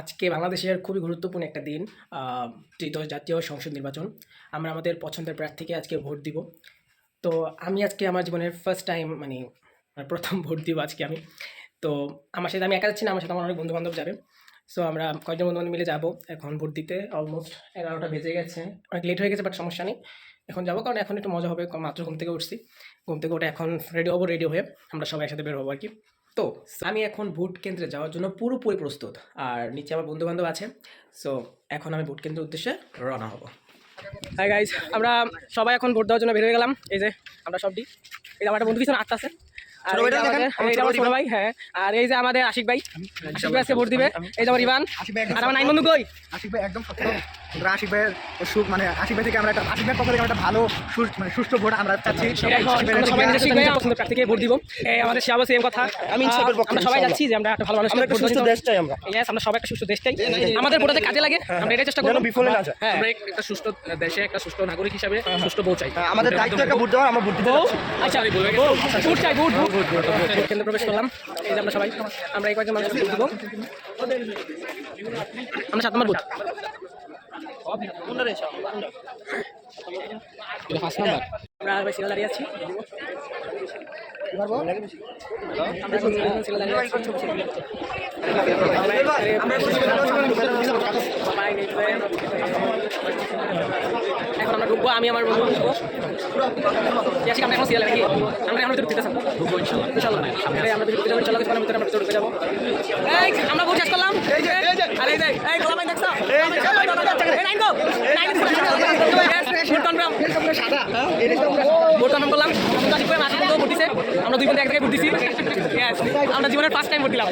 আজকে বাংলাদেশের খুবই গুরুত্বপূর্ণ একটা দিন ত্রিদশ জাতীয় সংসদ নির্বাচন। আমরা আমাদের পছন্দের প্রার্থীকে আজকে ভোট দিব। তো আমি আজকে আমার জীবনের ফার্স্ট টাইম মানে প্রথম ভোট দিব আজকে আমি। তো আমার সাথে, আমি একা যাচ্ছি না, আমার সাথে আমার অনেক বন্ধু বান্ধব যাবে। সো আমরা কয়েকজন বন্ধু মিলে যাব এখন ভোট দিতে। অলমোস্ট এগারোটা বেজে গেছে। অনেক লেট হয়ে গেছে বাট সমস্যা নেই। এখন যাব, কারণ এখন একটু মজা হবে। মাত্র ঘুম থেকে উঠছি। ঘুম থেকে উঠে এখন রেডি হব রেডি হয়ে আমরা সবাই একসাথে বের হব আর কি। তো আমি এখন ভোট কেন্দ্রে যাওয়ার জন্য পুরোপুরি প্রস্তুত। আর নিচে আমার বন্ধু বান্ধব আছে। সো এখন আমি ভোট কেন্দ্রের উদ্দেশ্যে রওনা হব। হাই গাইজ আমরা সবাই এখন ভোট দেওয়ার জন্য বের হয়ে গেলাম। এই যে আমরা সবটি এই যে আমার একটা বন্ধু পিছনে আটটা আছে। আর ভাই হ্যাঁ। আর এই যে আমাদের আশিক ভাই। আশিক ভাই আজকে ভোট দিবে। এই যে আমার ইভান। আর আমার নাইন বন্ধু কই? আশিক ভাই একদম সত্য আমরা আশিক ভাইয়ের সুখ মানে আশিক ভাই থেকে আমরা একটা আশিক ভাইয়ের পক্ষ থেকে আমরা একটা ভালো সুস্থ মানে সুষ্ঠু ভোট আমরা চাচ্ছি। প্রার্থীকে ভোট দিব। আমাদের সেম কথা। আমি আমরা সবাই যাচ্ছি যে আমরা একটা ভালো মানুষ একটা সুস্থ দেশ চাই আমরা। ইয়েস আমরা সবাই একটা সুস্থ দেশ চাই। আমাদের ভোটাতে কাজে লাগে। আমরা এটাই চেষ্টা করব। বিফলে না যায়। হ্যাঁ আমরা একটা সুস্থ দেশে একটা সুস্থ নাগরিক হিসাবে সুস্থ বউ চাই। হ্যাঁ, আমাদের দায়িত্ব একটা ভোট দেওয়া আমরা ভোট দিতে বউ যাচ্ছি। আচ্ছা ভোট চাই ভোট ভোট। ভোট কেন্দ্রে প্রবেশ করলাম। এই যে আমরা সবাই আমরা এই কয়েকজন মানুষ ভোট দিব। আমরা সাত নম্বর বুথ। আমরা দাঁড়িয়ে আছি। এখন আমরা ঢুকবো আমি আমার বন্ধু ঢুকবো। আমরা এখন সিরিয়াল আমরা এখন ঢুকবো ইনশাআল্লাহ আমরা ভিতরে যাব আমরা ভিতরে ঢুকে যাব। আমরা ভোট শেষ করলাম আরে এই এই গোলাম দেখছ এই nine go nine vote confirm vote confirm করলাম আমরা দুই বন্ধু এক জায়গায় ভোট দিছি। আমরা জীবনের ফার্স্ট টাইম ভোট দিলাম।